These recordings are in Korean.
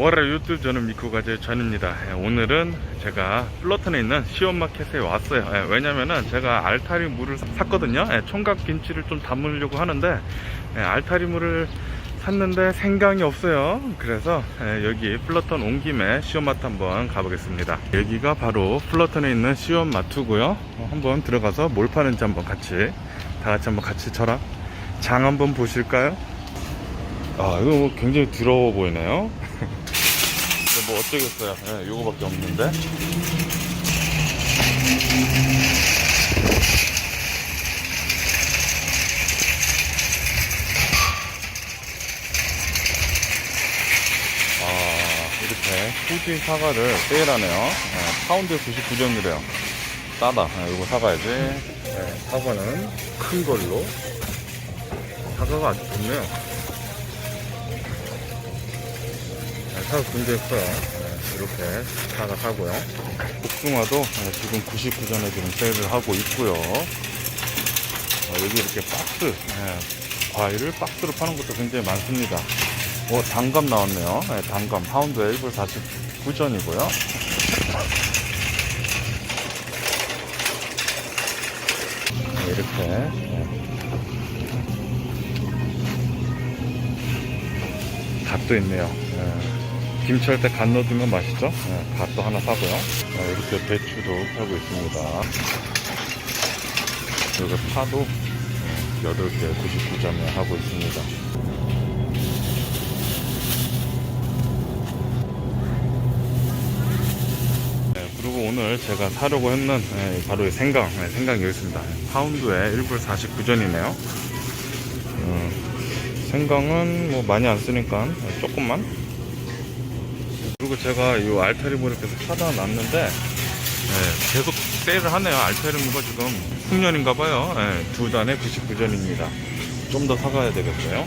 월요일 유튜브 저는 미쿠가제 전입니다. 예, 오늘은 제가 플러튼에 있는 시원마켓에 왔어요. 예, 왜냐면은 제가 알타리 물을 사- 샀거든요. 예, 총각 김치를 좀 담으려고 하는데 예, 알타리 물을 샀는데 생강이 없어요. 그래서 예, 여기 플러턴 온 김에 시원마트 한번 가보겠습니다. 여기가 바로 플러턴에 있는 시원마트고요. 어, 한번 들어가서 뭘 파는지 한번 같이 다 같이 한번 같이 저랑 장 한번 보실까요? 아 이거 뭐 굉장히 더러워 보이네요. 근데 뭐 어쩌겠어요. 예, 요거밖에 없는데. 아, 이렇게 후지 사과를 세일하네요. 예, 파운드에 99전이래요. 싸다. 예, 이거 사가야지. 예, 사과는 큰 걸로. 사과가 아주 좋네요. 굉장히 커요. 네, 이렇게 사과 사고요. 복숭아도 네, 지금 99전에 지금 세일을 하고 있고요. 어, 여기 이렇게 박스, 네, 과일을 박스로 파는 것도 굉장히 많습니다. 어, 단감 나왔네요. 네, 단감 파운드에 1불 49전이고요. 네, 이렇게 네. 갓도 있네요. 예. 김치할 때갓 넣어주면 맛있죠? 예, 갓도 하나 사고요. 예, 이렇게 배추도 팔고 있습니다. 그리고 파도 예, 8개 99점에 하고 있습니다. 예, 그리고 오늘 제가 사려고 했는 예, 바로 이 생강, 예, 생강이 여기 있습니다. 파운드에 1불 49전이네요. 생강은 뭐 많이 안 쓰니까 조금만 그리고 제가 이 알타리무를 계속 사다 놨는데 예, 계속 세일을 하네요. 알타리무가 지금 풍년인가 봐요. 예, 두 단에 99전입니다. 좀 더 사가야 되겠어요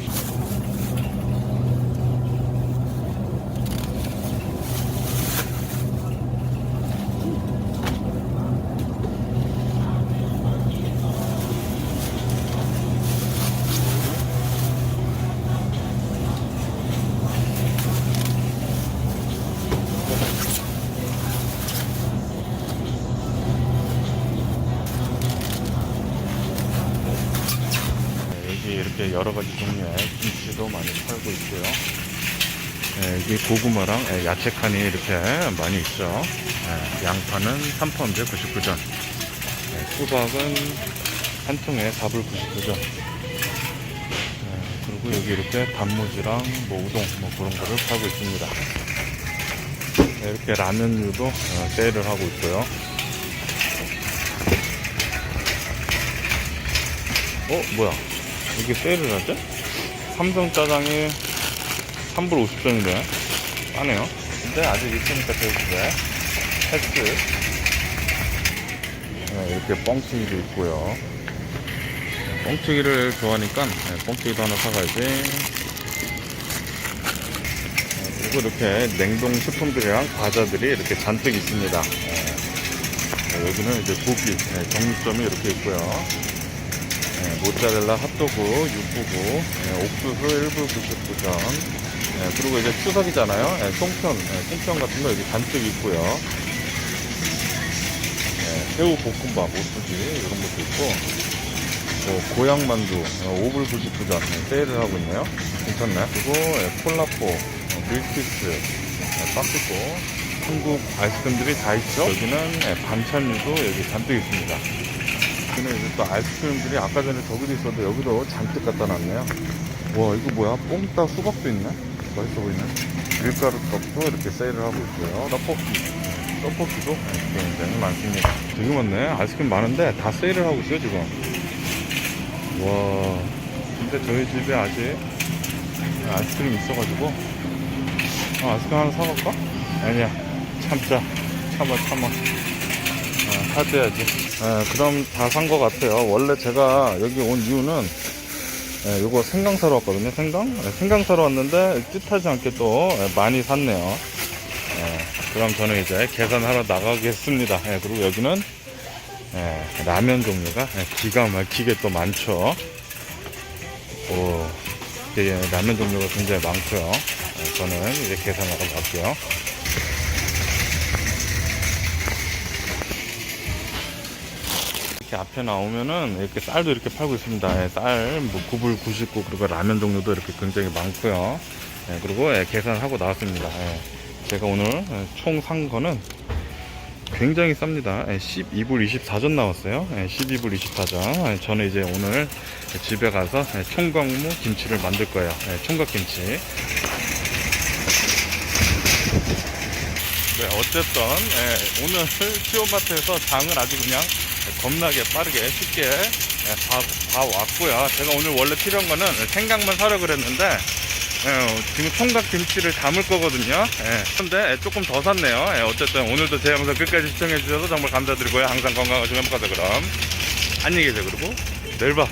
네, 여기 이렇게 여러 가지 종류의 김치도 많이 팔고 있고요. 네, 여기 고구마랑 예, 야채 칸이 이렇게 많이 있죠. 예, 양파는 3파운드에 99전. 예, 수박은 한 통에 4불 99전. 예, 그리고 여기 이렇게 단무지랑 뭐 우동 뭐 그런 거를 팔고 있습니다. 네, 이렇게 라면류도 어, 세일을 하고 있고요. 어 뭐야 이게 세일을 하지? 삼성 짜장이 3불 50전이네 싸네요. 근데 아직 있으니까 되게 헬스 네, 이렇게 뻥튀기도 있고요. 네, 뻥튀기를 좋아하니까 네, 뻥튀기도 하나 사가야지. 네, 그리고 이렇게 냉동 식품들이랑 과자들이 이렇게 잔뜩 있습니다. 네, 네, 여기는 이제 고기 네, 정육점이 이렇게 있고요 네, 모짜렐라 핫도그 699, 네, 옥수수 1불 99전, 네, 그리고 이제 추석이잖아요. 네, 송편, 네, 송편 같은 거 여기 잔뜩 있고요. 네, 새우 볶음밥, 오뚜기 이런 것도 있고, 뭐 고향만두 어, 5불 99전 네, 세일을 하고 있네요. 괜찮네. 그리고 네, 콜라포, 어, 밀키스, 네, 빠꾸고 한국 아이스크림들이 다 있죠. 여기는 네, 반찬류도 여기 잔뜩 있습니다. 이제 또 아이스크림들이 아까 전에 저기도 있었는데 여기도 잔뜩 갖다 놨네요. 와 이거 뭐야? 뽕따 수박도 있네. 맛있어 보이네. 밀가루 떡도 이렇게 세일을 하고 있고요. 떡볶이, 네, 떡볶이도 굉장히 많습니다. 되게 많네. 아이스크림 많은데 다 세일을 하고 있어요 지금. 와 근데 저희 집에 아직 아이스크림 있어가지고 아, 아이스크림 하나 사갈까? 아니야 참자 참아 참아 아, 사줘야지. 예, 그럼 다산 것 같아요. 원래 제가 여기 온 이유는 예, 요거 생강 사러 왔거든요. 생강? 예, 생강 사러 왔는데 뜻하지 않게 또 예, 많이 샀네요. 예, 그럼 저는 이제 계산하러 나가겠습니다. 예, 그리고 여기는 예, 라면 종류가 예, 기가 막히게 또 많죠. 오, 되게 라면 종류가 굉장히 많고요. 네, 저는 이제 계산하러 갈게요. 이렇게 앞에 나오면은 이렇게 쌀도 이렇게 팔고 있습니다. 예, 쌀, 뭐 9불 99 그리고 라면 종류도 이렇게 굉장히 많고요. 예, 그리고 예, 계산하고 나왔습니다. 예, 제가 오늘 예, 총산 거는 굉장히 쌉니다. 예, 12불 24전 나왔어요. 예, 12불 24전. 예, 저는 이제 오늘 집에 가서 예, 총각무 김치를 만들 거예요. 예, 총각김치. 네, 어쨌든 예, 오늘 시오마트에서 장을 아주 그냥 겁나게 빠르게 쉽게 예, 다, 다 왔고요. 제가 오늘 원래 필요한 거는 생강만 사려 그랬는데 예, 지금 총각김 치를 담을 거거든요. 예, 근데 예, 조금 더 샀네요. 예, 어쨌든 오늘도 제 영상 끝까지 시청해 주셔서 정말 감사드리고요. 항상 건강하시고 행복하세요. 그럼 안녕히 계세요. 그리고 내일 봐.